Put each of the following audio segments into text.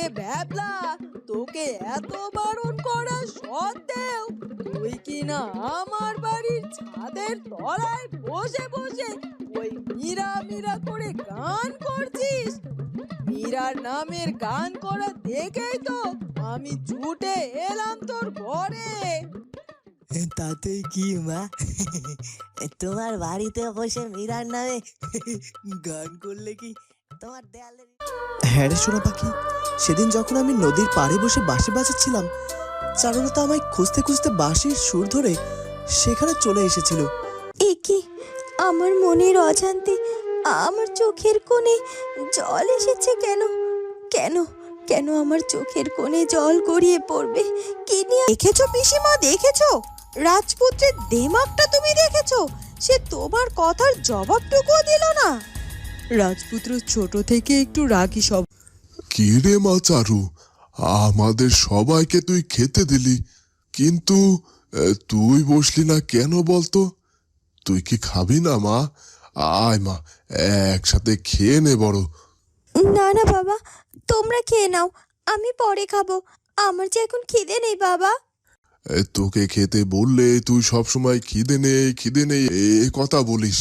আরে ভ্যাবলা তোকে এত বারণ করা সত্ত্বেও তুই কি না আমার বাড়ির ছাদের তলায় বসে বসে ওই মীরা মীরা করে গান করছিস? মীরার নামের গান করা দেখেই তো আমি ছুটে এলাম তোর ঘরে। তাতে কি মা? তোমার বাড়িতে বসে মীরার নামে গান করলে কি তোমার হ্যাঁ রে সোনা পাখি সেদিন যখন আমি নদীর পাড়ে বসে বাঁশি বাজাচ্ছিলাম চারুলতা আমায় খুঁজতে খুঁজতে বাঁশির সুর ধরে সেখানে চলে এসেছিল। এ কি? আমার মনের অজান্তে আমার চোখের কোণে জল এসেছে কেন? কেন? কেন আমার চোখের কোণে জল গড়িয়ে পড়বে? কি নিয়ে দেখেছ পিসিমা দেখেছ? রাজপুত্রের দেমাগটা তুমি দেখেছ? সে তোমার কথার জবাবটুকুও দিল না। রাজপুত্র ছোট থেকে একটু রাগি সব কি রে মা চারু? আমাদের সবাইকে তুই খেতে দিলি। কিন্তু তুই বসলি না কেন বলতো? তুই কি খাবি না মা? আয় মা একসাথে খেয়ে নে বড়। না না বাবা তোমরা খেয়ে নাও আমি পরে খাব। আমার যে এখন খিদে নেই বাবা। তোকে খেতে বললে তুই সবসময় খিদে নেই খিদে নেই এ কথা বলিস।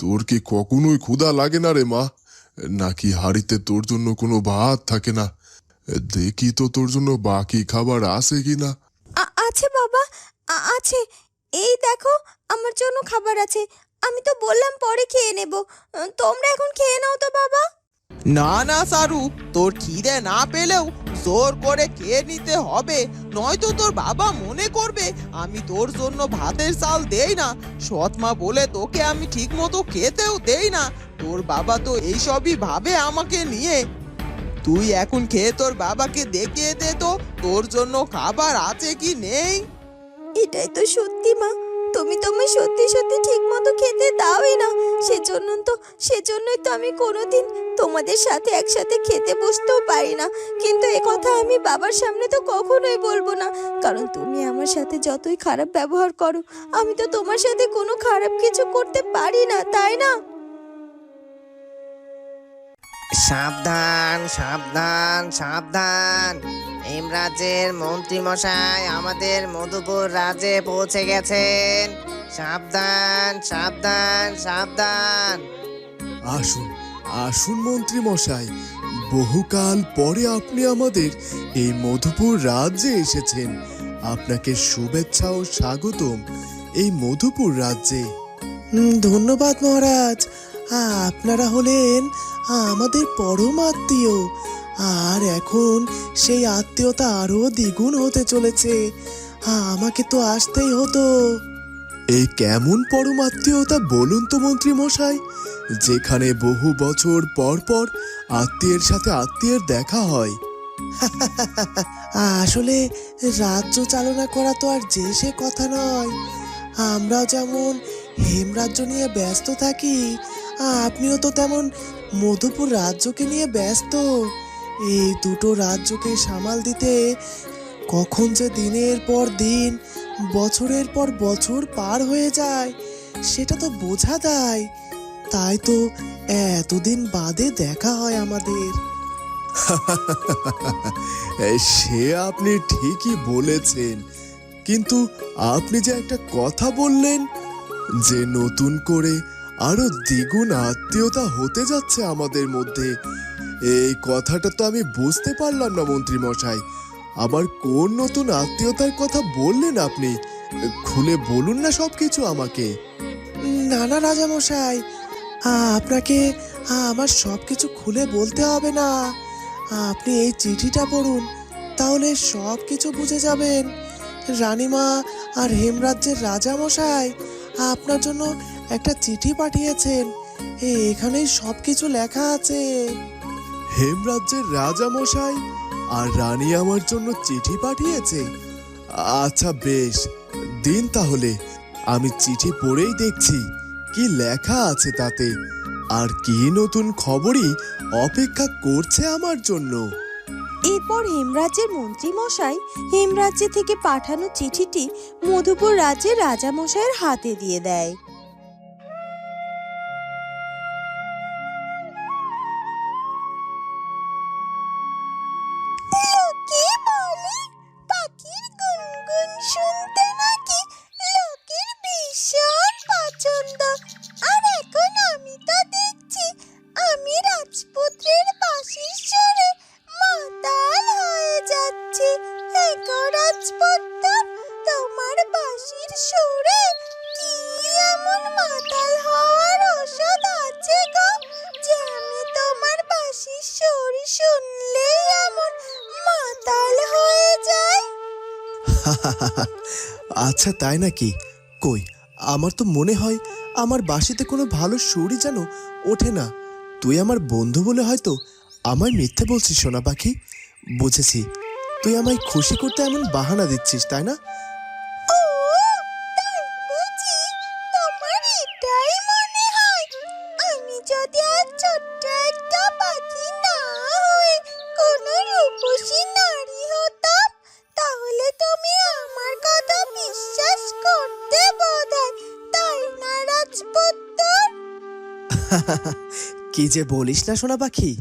তোর কি কখনোই ক্ষুধা লাগে না রে মা? নাকি হাড়িতে তোর জন্য কোনো ভাত থাকে না? দেখি তো তোর জন্য বাকি খাবার আছে কি না আছে বাবা আছে। এই দেখো আমার জন্য খাবার আছে। আমি তো বললাম পরে খেয়ে নেব। তোমরা এখন খেয়ে নাও তো বাবা। না না সারু তোর খিদে না পেলেও জোর করে খেয়ে নিতে হবে। নয়তো তোর বাবা মনে করবে, আমি তোর জন্য ভাতের চাল দেই না। সৎমা বলে তোকে আমি ঠিক মতো খেতেও দেই না। তোর বাবা তো এইসবই ভাবে আমাকে নিয়ে। তুই এখন খেয়ে তোর বাবাকে দেখিয়ে দে তো, তোর জন্য খাবার আছে কি নেই? এটাই তো সত্যি, মা। তুমি তো আমি সত্যি সত্যি ঠিক মতো খেতে দাওই না। সেজন্য তো সেজন্যই তো আমি কোনোদিন তোমাদের সাথে একসাথে খেতে বসতেও পারি না। কিন্তু এ কথা আমি বাবার সামনে তো কখনোই বলব না। কারণ তুমি আমার সাথে যতই খারাপ ব্যবহার করো, আমি তো তোমার সাথে কোনো খারাপ কিছু করতে পারি না, তাই না? সাবধান সাবধান সাবধান। হেমরাজের মন্ত্রী মশাই আমাদের মধুপুর রাজ্যে পৌঁছে গেছেন। সাবধান সাবধান সাবধান। আসুন আসুন মন্ত্রী মশাই বহুকাল পরে আপনি আমাদের এই মধুপুর রাজ্যে এসেছেন। আপনাকে শুভেচ্ছা ও স্বাগতম এই মধুপুর রাজ্যে। ধন্যবাদ মহারাজ। আপনারা হলেন আমাদের পরম আত্মীয়। আর এখন সেই আত্মীয়তা আরও দ্বিগুণ হতে চলেছে। আমাকে তো আসতেই হতো। এই কেমন পরম আত্মীয়তা বলুন তো মন্ত্রী মশাই। যেখানে বহু বছর পর পর আত্মীয়ের সাথে আত্মীয়ের দেখা হয়। আসলে রাজ্য চালনা করা তো আর যে সে কথা নয়। আমরাও যেমন হেমরাজ্য নিয়ে ব্যস্ত থাকি আপনিও তো তেমন মধুপুর রাজ্যকে নিয়ে ব্যস্ত। এই দুটো রাজ্যকে সামাল দিতে কখন যে দিনের পর দিন, বছরের পর বছর পার হয়ে যায়, সেটা তো বোঝা দেয় তাই তো এতদিন বাদে দেখা হয় আমাদের। সে আপনি ঠিকই বলেছেন। কিন্তু আপনি যে একটা কথা বললেন, যে নতুন করে আরও দ্বিগুণ আত্মীয়তা হতে যাচ্ছে আমাদের মধ্যে। এই কথাটা তো আমি বুঝতে পারলাম না মন্ত্রী মশাই আবার কোন নতুন আত্মীয়তার কথা বললেন আপনি? খুলে বলুন না সবকিছু আমাকে। না না, রাজামশাই। আপনাকে আমার সব কিছু খুলে বলতে হবে না। আপনি এই চিঠিটা পড়ুন, তাহলে সব কিছু বুঝে যাবেন। রানীমা আর হেমরাজ্যের রাজামশাই, আপনার জন্য একটা চিঠি পাঠিয়েছেন। এ- এখানেই সব কিছু লেখা আছে। হেমরাজ্যের রাজা মশাই আর রানী আমার জন্য চিঠি পাঠিয়েছে। আচ্ছা বেশ। দিন তাহলে। আমি চিঠি পড়েই দেখছি কি লেখা আছে তাতে। আর কি নতুন খবরই অপেক্ষা করছে আমার জন্য। এরপর হেমরাজ্যের মন্ত্রী মশাই হেমরাজ্য থেকে পাঠানো চিঠিটি মধুপুর রাজ্যের রাজামশাইয়ের হাতে দিয়ে দেয়। আচ্ছা তাই নাকি? কই, আমার তো মনে হয় আমার বাসিতে কোনো ভালো সুরই যেন ওঠে না। তুই আমার বন্ধু বলে হয়তো আমায় মিথ্যে বলছিস, সোনা পাখি। বুঝেছি। তুই আমায় খুশি করতে এমন বাহানা দিচ্ছিস, তাই না? কি যে বলিস না সোনা পাখি।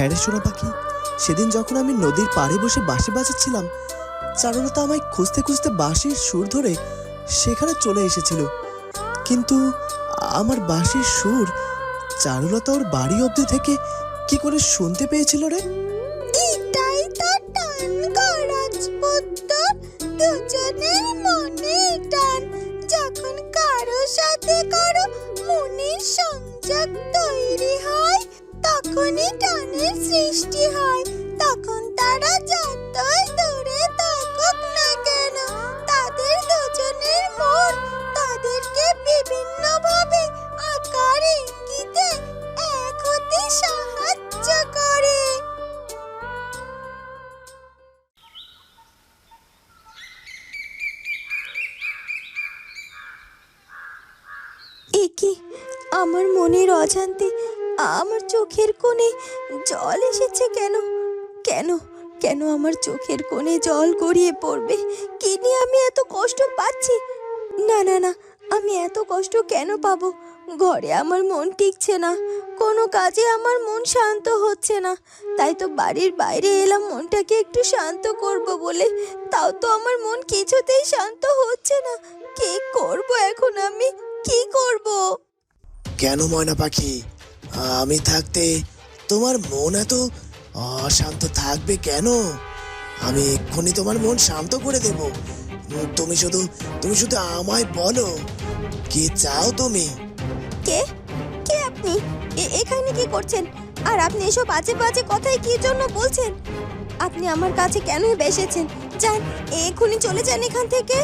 হ্যাঁ রে সোনা পাখি, সেদিন যখন আমি নদীর পাড়ে বসে বাঁশি বাজাচ্ছিলাম, চারুলতা আমায় খুঁজতে খুঁজতে বাঁশির সুর ধরে সেখানে চলে এসেছিল। কিন্তু আমার বাঁশির সুর চারুলতা ওর বাড়ি অবধি থেকে কি করে শুনতে পেয়েছিল রে? টান টান, যখন কারও সাথে কারও মনের সংযোগ তৈরি হয় তখনই টানের সৃষ্টি হয় তখন তারা যতই চোখের কোণে জল এসেছে কেন? কেন? কেন আমার চোখের কোণে জল গড়িয়ে পড়বে? কি নিয়ে আমি এত কষ্ট পাচ্ছি? না না না, আমি এত কষ্ট কেন পাবো? ঘরে আমার মন টিকছে না, কোনো কাজে আমার মন শান্ত হচ্ছে না। তাই তো বাড়ির বাইরে এলাম, মনটাকে একটু শান্ত করব বলে। তাও তো আমার মন কিছুতেই শান্ত হচ্ছে না। কি করব এখন আমি? কি করব? কেন ময়না পাখি? আমি থাকতে তোমার মন এত অশান্ত থাকবে কেন? আমি এক্ষুনি তোমার মন শান্ত করে দেব। তুমি শুধু তুমি শুধু আমায় বলো, কি চাও তুমি? কে? কে আপনি? এখানে কি করছেন? আর আপনি এসব বাজে বাজে কথাই কি জন্য বলছেন? আপনি আমার কাছে কেন বেসেছেন যান, এক্ষুনি চলে যান এখান থেকে।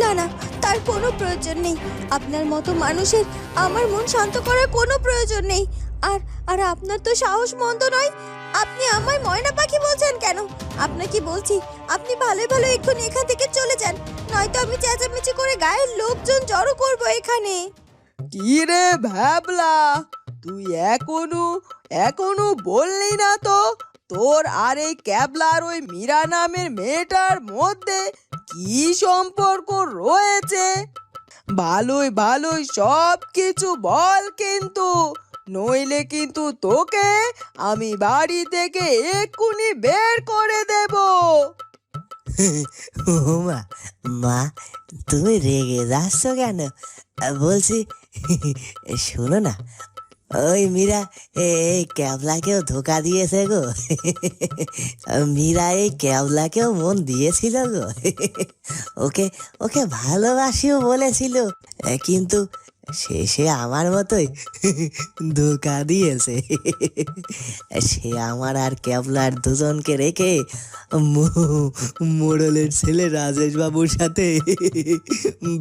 না না তার কোনো প্রয়োজন নেই। আপনার মতো মানুষের আমার মন শান্ত করার কোনো প্রয়োজন নেই। আর আর আপনার তো সাহস মন্দ নয়। আপনি আমায় ময়না পাখি বলছেন কেন? আপনাকে বলছি? আপনি ভালোই ভালো এক্ষুনি এখান থেকে চলে যান। নয়তো আমি চেঁচামেচি করে গায়ের লোকজন জড়ো করব এখানে। কি রে ভাবলা তুই এখনও এখনও বললি না তো? তোর আর এই ক্যাবলার ওই মীরা নামের মেয়েটার মধ্যে কি সম্পর্ক রয়েছে? ভালোই ভালোই সব কিছু বল কিন্তু। নইলে কিন্তু তোকে আমি বাড়ি থেকে এক্ষুনি বের করে দেব। মা মা, তুমি রেগে যাচ্ছ কেন? বলছি, শোনো না ওই মীরা এই ক্যাবলাকেও ধোকা দিয়েছে গো মীরা এই ক্যাবলাকেও মন দিয়েছিল গো ওকে ওকে ভালোবাসিও বলেছিল কিন্তু শেষে আমার মতোই ধোকা দিয়েছে। সে আমার আর ক্যাবলার দুজনকে রেখে মোড়লের ছেলে রাজেশ বাবুর সাথে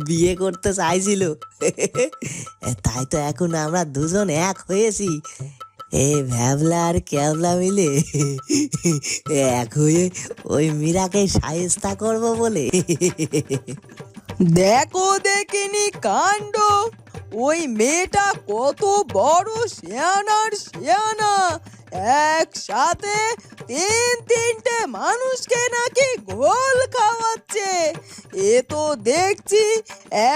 বিয়ে করতে চাইছিল। তাই তো এখন আমরা দুজন এক হয়েছি। এ ভ্যাবলা আর ক্যাবলা মিলে এক হয়ে ওই মীরাকে সাহেস্তা করব বলে। দেখো দেখিনি কাণ্ড। ওই মেয়েটা কত বড় শেয়ানার শেয়ানা। একসাথে তিন তিনটে মানুষকে নাকি ঘোল খাওয়াচ্ছে। এ তো দেখছি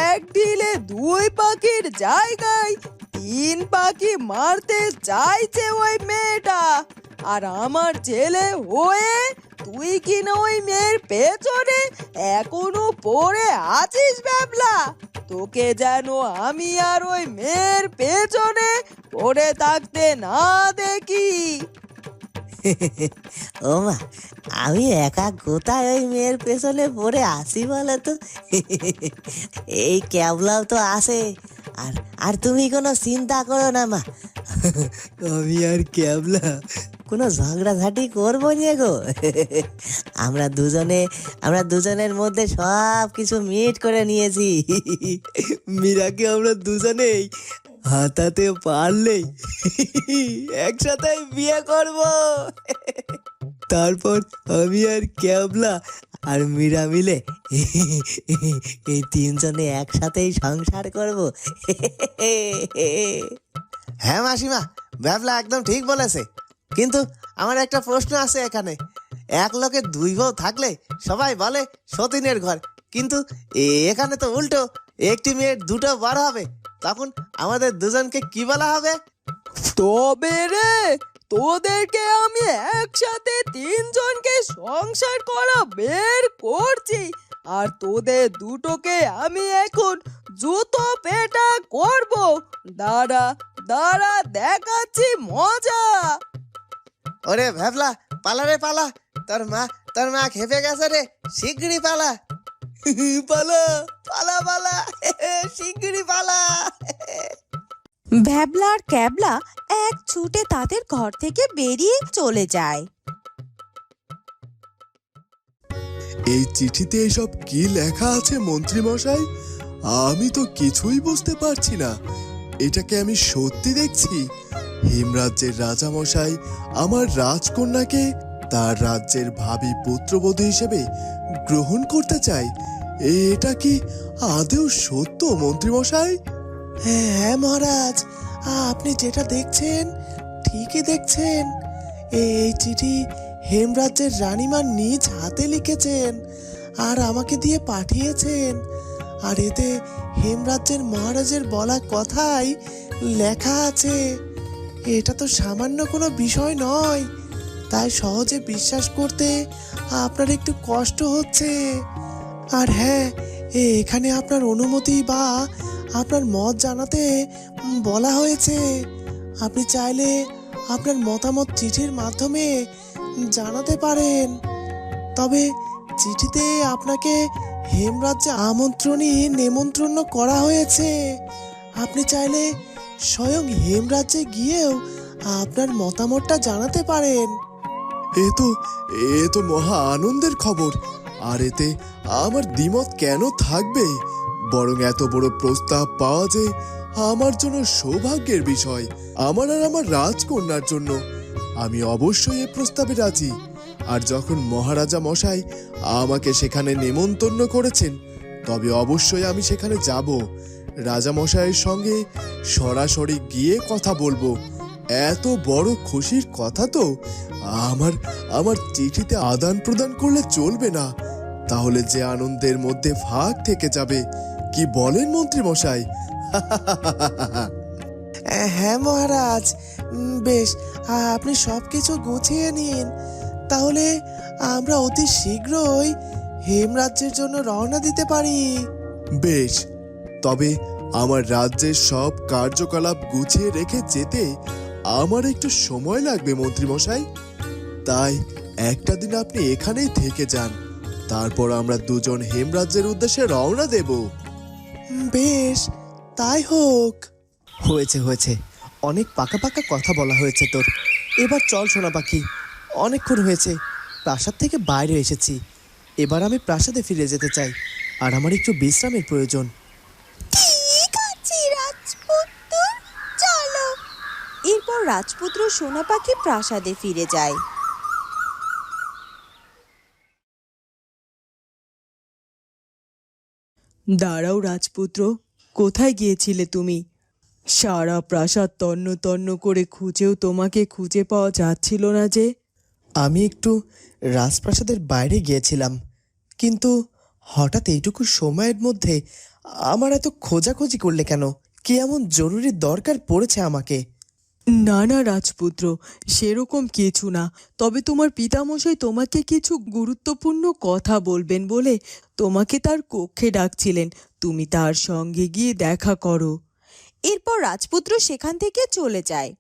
এক ঢিলে দুই পাখির জায়গায় তিন পাখি মারতে চাইছে ওই মেয়েটা। আর আমার ছেলে হয়ে তুই কি না ওই মেয়ের পেছনে এখনও পড়ে আছিস ব্যাবলা? তোকে যেন আমি আর ওই মেয়ের পেছনে পড়ে থাকতে না দেখি। ও মা আমি একা কোথায় ওই মেয়ের পেছনে পড়ে আসি বলো তো? এই ক্যাবলাও তো আসে। আর আর তুমি কোনো চিন্তা করো না, মা। আমি আর ক্যাবলা কোনো ঝগড়াঝাটি করব নিয়ে গো। আমরা দুজনে, আমরা দুজনের মধ্যে সব কিছু মিট করে নিয়েছি। মীরাকে আমরা দুজনেই হাতাতে পারলেই একসাথে বিয়ে করব। তারপর আমি আর ক্যাবলা আর মীরা মিলে এই তিনজনে একসাথেই সংসার করব। হ্যাঁ মাসিমা ব্যাবলা একদম ঠিক বলেছে। কিন্তু আমার একটা প্রশ্ন আছে এখানে। এক লোকে দুই বউ থাকলে সবাই বলে সতীনের ঘর কিন্তু এ- এখানে তো উল্টো একটি মেয়ের দুটো বড় হবে। তখন আমাদের দুজনকে কি বলা হবে? তবে রে তোদেরকে আমি একসাথে তিনজনকে সংসার করা বের করছি আর তোদের দুটোকে আমি এখন জুতো পেটা করব। দাঁড়া দাঁড়া দেখাচ্ছি মজা। ওরে ভ্যাবলা পালা রে পালা। তোর মা তোর মা খেপে গেছে রে শিগগিরই পালা। পালা পালা পালা। শিগগিরই পালা। ভ্যাবলা আর ক্যাবলা এক ছুটে তাদের ঘর থেকে বেরিয়ে চলে যায়। এই চিঠিতে এসব কি লেখা আছে মন্ত্রী মশাই আমি তো কিছুই বুঝতে পারছি না। এটাকে আমি সত্যি দেখছি। হিমরাজ্যের রাজা মশাই আমার রাজকন্যাকে তার রাজ্যের ভাবি পুত্রবধূ হিসেবে গ্রহণ করতে চাই এটা কি আদেও সত্য মন্ত্রী মশাই হ্যাঁ মহারাজ, আপনি যেটা দেখছেন, ঠিকই দেখছেন। এই চিঠি হেমরাজ্যের রানীমা নিজ হাতে লিখেছেন আর আমাকে দিয়ে পাঠিয়েছেন। আর এতে হেমরাজ্যের মহারাজের বলা কথাই লেখা আছে। এটা তো সামান্য কোনো বিষয় নয়, তাই সহজে বিশ্বাস করতে আপনার একটু কষ্ট হচ্ছে। আর হ্যাঁ এখানে আপনার অনুমতি বা আপনার মত জানাতে বলা হয়েছে। আপনি চাইলে আপনার মতামত চিঠির মাধ্যমে জানাতে পারেন। তবে চিঠিতে আপনাকে হেমরাজ্যে আমন্ত্রণী নেমন্ত্রণ করা হয়েছে। আপনি চাইলে স্বয়ং হেমরাজ্যে গিয়েও আপনার মতামতটা জানাতে পারেন। এ তো এ তো মহা আনন্দের খবর। আর এতে আমার দ্বিমত কেন থাকবে? বরং এত বড় প্রস্তাব পাওয়া যে আমার জন্য সৌভাগ্যের বিষয়, আমার আর আমার রাজকন্যার জন্য। আমি অবশ্যই এ প্রস্তাবে রাজি। আর যখন মহারাজা মশাই আমাকে সেখানে নেমন্তন্ন করেছেন, তবে অবশ্যই আমি সেখানে যাব। রাজা মশাইয়ের সঙ্গে সরাসরি গিয়ে কথা বলব। এত বড় খুশির কথা তো আমার আমার চিঠিতে আদান প্রদান করলে চলবে না। তাহলে যে আনন্দের মধ্যে ভাগ থেকে যাবে কি বলেন মন্ত্রী মশাই? হ্যাঁ মহারাজ বেশ আপনি সব কিছু গুছিয়ে নিন। তাহলে আমরা অতি শীঘ্রই হেমরাজ্যের জন্য রওনা দিতে পারি। বেশ তবে আমার রাজ্যের সব কার্যকলাপ গুছিয়ে রেখে যেতে আমার একটু সময় লাগবে মন্ত্রী মশাই। তাই একটা দিন আপনি এখানেই থেকে যান তারপর আমরা দুজন হেমরাজ্যের উদ্দেশ্যে রওনা দেব। বেশ, তাই হোক। হয়েছে হয়েছে। অনেক পাকা পাকা কথা বলা হয়েছে তোর। এবার চল সোনা পাখি, অনেকক্ষণ হয়েছে। প্রাসাদ থেকে বাইরে এসেছি। এবার আমি প্রাসাদে ফিরে যেতে চাই, আর আমার একটু বিশ্রামের প্রয়োজন। এরপর রাজপুত্র সোনা পাখি প্রাসাদে ফিরে যায়। দাঁড়াও রাজপুত্র, কোথায় গিয়েছিলে তুমি? সারা প্রাসাদ তন্ন তন্ন করে খুঁজেও তোমাকে খুঁজে পাওয়া যাচ্ছিল না যে। আমি একটু রাজপ্রাসাদের বাইরে গিয়েছিলাম, কিন্তু হঠাৎ এইটুকু সময়ের মধ্যে আমার এত খোঁজাখুঁজি করলে কেন? কি এমন জরুরি দরকার পড়েছে আমাকে? না না, রাজপুত্র, সেরকম কিছু না। তবে তোমার পিতামশাই তোমাকে কিছু গুরুত্বপূর্ণ কথা বলবেন বলে তোমাকে তার কক্ষে ডাকছিলেন। তুমি তার সঙ্গে গিয়ে দেখা করো। এরপর রাজপুত্র সেখান থেকে চলে যায়।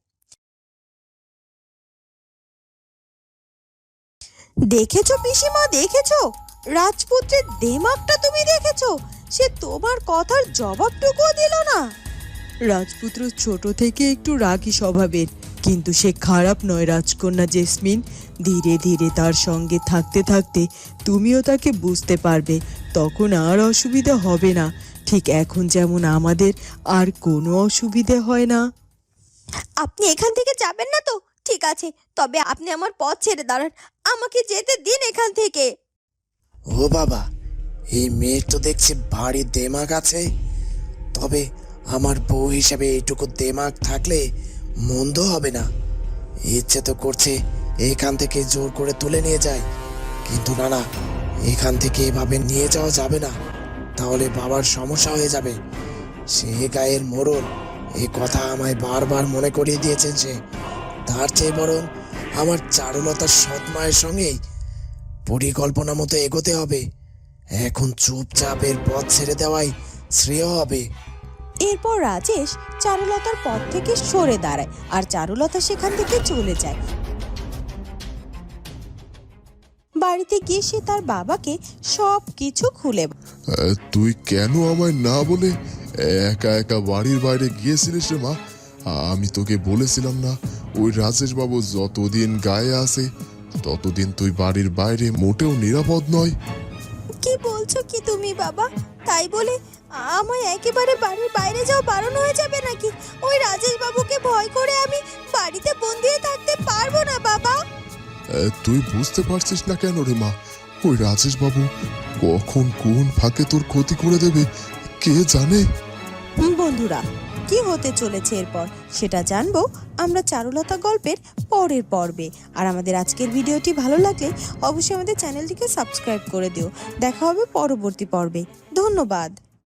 দেখেছ পিসিমা, দেখেছ? রাজপুত্রের দেমাগটা তুমি দেখেছ? সে তোমার কথার জবাবটুকুও দিল না। রাজপুত্র ছোট থেকে একটু রাগী স্বভাবের কিন্তু সে খারাপ নয় রাজকন্যা জেসমিন। ধীরে ধীরে তার সঙ্গে থাকতে থাকতে তুমিও তাকে বুঝতে পারবে তখন আর অসুবিধা হবে না। ঠিক এখন যেমন আমাদের আর কোনো অসুবিধে হয় না। আপনি এখান থেকে যাবেন না তো? ঠিক আছে তবে আপনি আমার পথ ছেড়ে দাঁড়ান। আমাকে যেতে দিন এখান থেকে। ও বাবা এই মেয়ের তো দেখছি ভারী দেমাগ আছে। তবে আমার বউ হিসেবে এইটুকু দেমাগ থাকলে মন্দ হবে না। ইচ্ছে তো করছে এখান থেকে জোর করে তুলে নিয়ে যায়। কিন্তু না না, এখান থেকে এভাবে নিয়ে যাওয়া যাবে না। তাহলে বাবার সমস্যা হয়ে যাবে। সে গায়ের মোড়ল, এ কথা আমায় বারবার মনে করিয়ে দিয়েছেন সে তার চেয়ে বরং আমার চারুলতার সৎ মায়ের সঙ্গেই পরিকল্পনা মতো এগোতে হবে। এখন চুপচাপ এর পথ ছেড়ে দেওয়াই শ্রেয় হবে। এরপর রাজেশ চারুলতার পথ থেকে সরে দাঁড়ায় আর চারুলতা সেখান থেকে চলে যায়। বাড়িতে গিয়ে সে তার বাবাকে সব কিছু খুলে তুই কেন আমায় না বলে একা একা বাড়ির বাইরে গিয়েছিলিস রে মা? আমি তোকে বলেছিলাম না ওই রাজেশ বাবু যতদিন গায়ে আসে ততদিন তুই বাড়ির বাইরে মোটেও নিরাপদ নয়। কি বলছো কি তুমি বাবা? তাই বলে আমায় একেবারে বাড়ির বাইরে যাও বারণ হয়ে যাবে নাকি? ওই রাজেশ বাবুকে ভয় করে আমি বাড়িতে বন্দি থাকতে পারব না বাবা। তুই বুঝতে পারছিস না কেন রে মা? ওই রাজেশ বাবু কখন কোন ফাঁকে তোর ক্ষতি করে দেবে কে জানে? বন্ধুরা কি হতে চলেছে এরপর সেটা জানব আমরা চারুলতা গল্পের পরের পর্বে। আর আমাদের আজকের ভিডিওটি ভালো লাগলে অবশ্যই আমাদের চ্যানেলটিকে সাবস্ক্রাইব করে দিও। দেখা হবে পরবর্তী পর্বে। ধন্যবাদ।